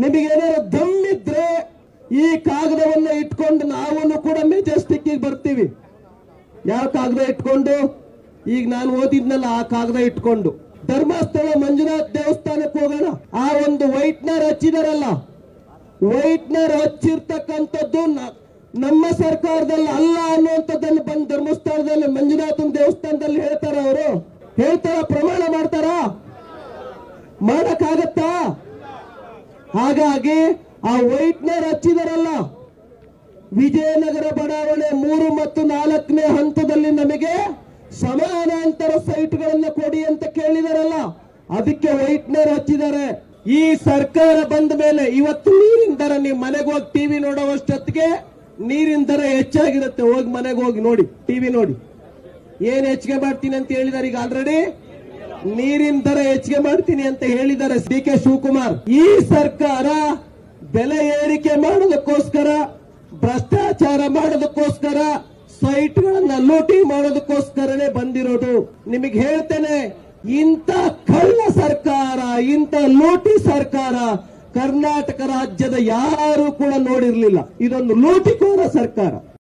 ನಿಮಗೇನಾದ್ರು ದಮ್ಮಿದ್ರೆ ಈ ಕಾಗದವನ್ನ ಇಟ್ಕೊಂಡು ನಾವನ್ನು ಕೂಡ ಮೆಜೆಸ್ಟಿಕ್ ಬರ್ತೀವಿ. ಯಾವ ಕಾಗದ ಇಟ್ಕೊಂಡು? ಈಗ ನಾನು ಓದಿದ್ನಲ್ಲ ಆ ಕಾಗದ ಇಟ್ಕೊಂಡು. ಧರ್ಮಸ್ಥಳ ಮಂಜುನಾಥ್ ದೇವಸ್ಥಾನಕ್ಕೆ ಹೋಗೋಣ. ಆ ಒಂದು ವೈಟ್ನರ್ ಹಚ್ಚಿದಾರಲ್ಲ. ವೈಟ್ನರ್ ಹಚ್ಚಿರ್ತಕ್ಕಂಥದ್ದು ನಮ್ಮ ಸರ್ಕಾರದಲ್ಲಿ ಅಲ್ಲ ಅನ್ನುವಂಥದ್ದನ್ನು ಬಂದು ಧರ್ಮಸ್ಥಳದಲ್ಲಿ ಮಂಜುನಾಥನ ದೇವಸ್ಥಾನದಲ್ಲಿ ಹೇಳ್ತಾರ ಅವರು. ಹೇಳ್ತಾರ, ಪ್ರಮಾಣ ಮಾಡ್ತಾರ? ಮಾಡಕ್ಕಾಗತ್ತಾ? ಹಾಗಾಗಿ ಆ ವೈಟ್ನರ್ ಹಚ್ಚಿದಾರಲ್ಲ, ವಿಜಯನಗರ ಬಡಾವಣೆ ಮೂರು ಮತ್ತು ನಾಲ್ಕನೇ ಹಂತದಲ್ಲಿ ನಮಗೆ ಸಮಾನಾಂತರ ಸೈಟ್ಗಳನ್ನು ಕೊಡಿ ಅಂತ ಕೇಳಿದಾರಲ್ಲ, ಅದಕ್ಕೆ ವೈಟ್ನರ್ ಹಚ್ಚಿದ್ದಾರೆ ಈ ಸರ್ಕಾರ ಬಂದ ಮೇಲೆ ಇವತ್ತು ನೀರಿನ ದರ ನೀವು ಮನೆಗೆ ಹೋಗಿ ಟಿವಿ ನೋಡೋವಷ್ಟೊತ್ತಿಗೆ ನೀರಿನ ದರ ಹೆಚ್ಚಾಗಿರುತ್ತೆ. ಹೋಗಿ ಮನೆಗೆ ಹೋಗಿ ನೋಡಿ ಟಿವಿ ನೋಡಿ. ಏನ್ ಹೆಚ್ಚಿಗೆ ಮಾಡ್ತೀನಿ ಅಂತ ಹೇಳಿದಾರೆ ಈಗ ಆಲ್ರೆಡಿ ನೀರಿನ ದರ ಹೆಚ್ಚಿಗೆ ಮಾಡ್ತೀನಿ ಅಂತ ಹೇಳಿದ್ದಾರೆ ಡಿ ಕೆ ಶಿವಕುಮಾರ್. ಈ ಸರ್ಕಾರ ಬೆಲೆ ಏರಿಕೆ ಮಾಡೋದಕ್ಕೋಸ್ಕರ, ಭ್ರಷ್ಟಾಚಾರ ಮಾಡೋದಕ್ಕೋಸ್ಕರ, ಸೈಟ್ಗಳನ್ನ ಲೂಟಿ ಮಾಡೋದಕ್ಕೋಸ್ಕರನೇ ಬಂದಿರೋದು. ನಿಮಗೆ ಹೇಳ್ತೇನೆ, ಇಂಥ ಕಳ್ಳ ಸರ್ಕಾರ, ಇಂಥ ಲೂಟಿ ಸರ್ಕಾರ ಕರ್ನಾಟಕ ರಾಜ್ಯದ ಯಾರು ಕೂಡ ನೋಡಿರ್ಲಿಲ್ಲ. ಇದೊಂದು ಲೂಟಿಕೋರ ಸರ್ಕಾರ.